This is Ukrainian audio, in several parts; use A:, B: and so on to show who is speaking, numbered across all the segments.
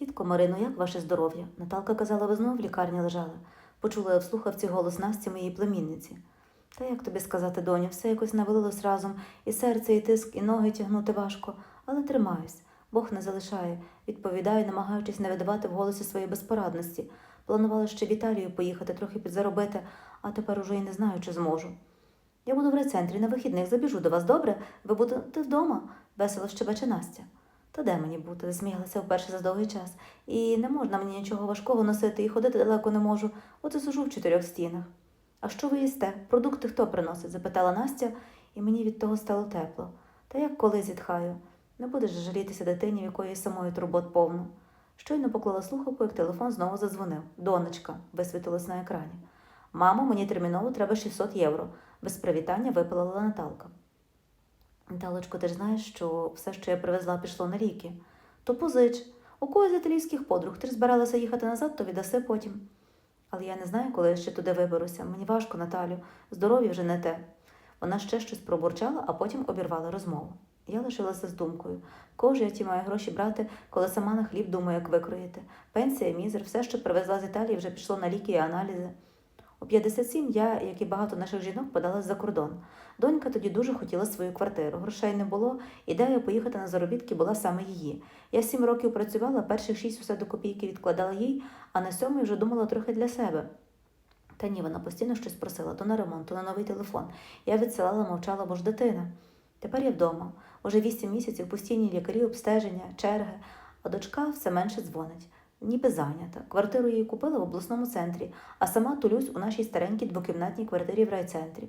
A: Тітко Марино, як ваше здоров'я? Наталка казала, ви знов в лікарні лежали. Почула я в слухавці голос Насті моєї племінниці. Та як тобі сказати, доню, все якось навалилось разом, і серце, і тиск, і ноги тягнути важко, але тримаюсь. Бог не залишає, відповідаю, намагаючись не видавати в голосі своєї безпорадності. Планувала ще в Італію поїхати, трохи підзаробити, а тепер уже й не знаю, чи зможу. Я буду в райцентрі на вихідних, забіжу до вас, добре? Ви будете вдома? весело щебече Настя. Та де мені бути? засміялася вперше за довгий час. І не можна мені нічого важкого носити, і ходити далеко не можу. От і сижу в чотирьох стінах. А що ви їсте? Продукти хто приносить? запитала Настя, і мені від того стало тепло. Та як коли зітхаю? Не будеш жалітися дитині, в якої самої турбот повно. Щойно поклала слухавку, як телефон знову задзвонив. Донечка, висвітилось на екрані. Мамо, мені терміново треба 600 євро. Без привітання випалила Наталка. Наталочко, ти ж знаєш, що все, що я привезла, пішло на ліки. То позич. У когось з італійських подруг ти ж збиралася їхати назад, то віддаси потім. Але я не знаю, коли я ще туди виберуся. Мені важко, Наталю, здоров'я вже не те. Вона ще щось пробурчала, а потім обірвала розмову. Я лишилася з думкою. Кого я ті маю гроші брати, коли сама на хліб думаю, як викроїти. Пенсія, мізер, все, що привезла з Італії, вже пішло на ліки і аналізи. У 57 я, як і багато наших жінок, подалась за кордон. Донька тоді дуже хотіла свою квартиру. Грошей не було, ідея поїхати на заробітки була саме її. Я сім років працювала, перших шість усе до копійки відкладала їй, а на сьомий вже думала трохи для себе. Та ні, вона постійно щось просила то на ремонт, то на новий телефон. Я відсилала, мовчала, бо ж дитина. Тепер я вдома. Уже вісім місяців постійні лікарі, обстеження, черги, а дочка все менше дзвонить. Ніби зайнята. Квартиру їй купила в обласному центрі, а сама тулюсь у нашій старенькій двокімнатній квартирі в райцентрі.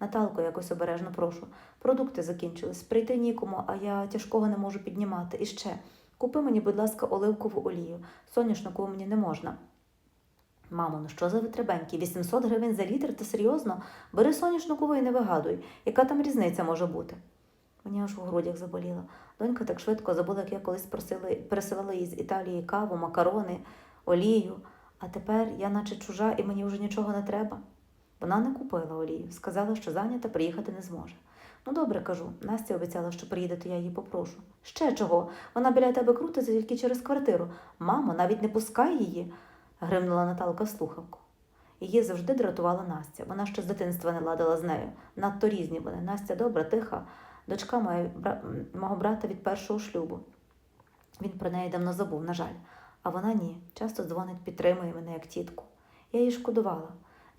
A: Наталко, якось обережно прошу. Продукти закінчились, прийти нікому, а я тяжкого не можу піднімати. І ще, купи мені, будь ласка, оливкову олію. Соняшникову мені не можна. Мамо, ну що за витребеньки? 800 гривень за літр? Ти серйозно? Бери соняшникову і не вигадуй. Яка там різниця може бути? Мені аж у грудях заболіло. Донька так швидко забула, як я колись просила, пересилала їй з Італії каву, макарони, олію. А тепер я наче чужа і мені вже нічого не треба. Вона не купила олію, сказала, що зайнята приїхати не зможе. Ну, добре, кажу. Настя обіцяла, що приїде, то я її попрошу. Ще чого? Вона біля тебе крутиться тільки через квартиру. Мамо, навіть не пускай її, гримнула Наталка в слухавку. Її завжди дратувала Настя. Вона ще з дитинства не ладила з нею. Надто різні вони. Настя добра, тиха, дочка моя, бра... мого брата від першого шлюбу. Він про неї давно забув, на жаль. А вона ні. Часто дзвонить, підтримує мене як тітку. Я її шкодувала.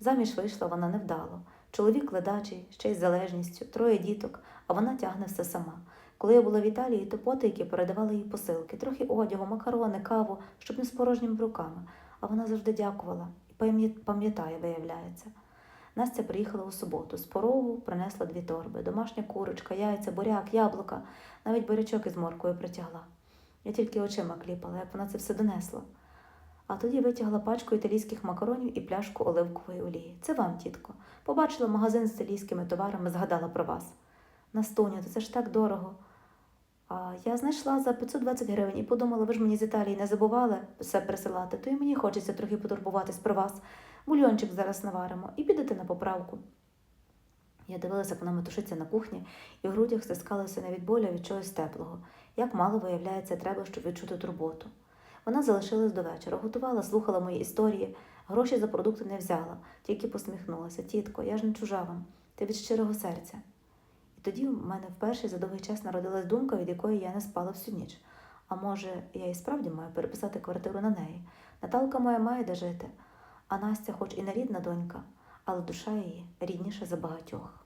A: Заміж вийшла вона невдало. Чоловік ледачий, ще й з залежністю, троє діток, а вона тягне все сама. Коли я була в Італії, то потайки передавали їй посилки, трохи одягу, макарони, каву, щоб не з порожніми руками. А вона завжди дякувала і пам'ятає, виявляється. Настя приїхала у суботу. З порогу принесла дві торби: домашня курочка, яйця, буряк, яблука, навіть бурячок із моркою притягла. Я тільки очима кліпала, як вона це все донесла. А тоді витягла пачку італійських макаронів і пляшку оливкової олії. Це вам, тітко. Побачила магазин з італійськими товарами, згадала про вас. Настуня, то це ж так дорого. А я знайшла за 520 гривень і подумала, ви ж мені з Італії не забували все присилати, то і мені хочеться трохи потурбуватись про вас. Бульйончик зараз наваримо і підете на поправку. Я дивилася, як вона метушиться на кухні, і в грудях стискалося не від болю, від чогось теплого. Як мало, виявляється, треба, щоб відчути турботу. Вона залишилась до вечора, готувала, слухала мої історії, гроші за продукти не взяла, тільки посміхнулася. Тітко, я ж не чужа вам, ти від щирого серця. І тоді в мене вперше за довгий час народилась думка, від якої я не спала всю ніч. А може, я і справді маю переписати квартиру на неї. Наталка моя має де жити, а Настя, хоч і не рідна донька, але душа її рідніша за багатьох.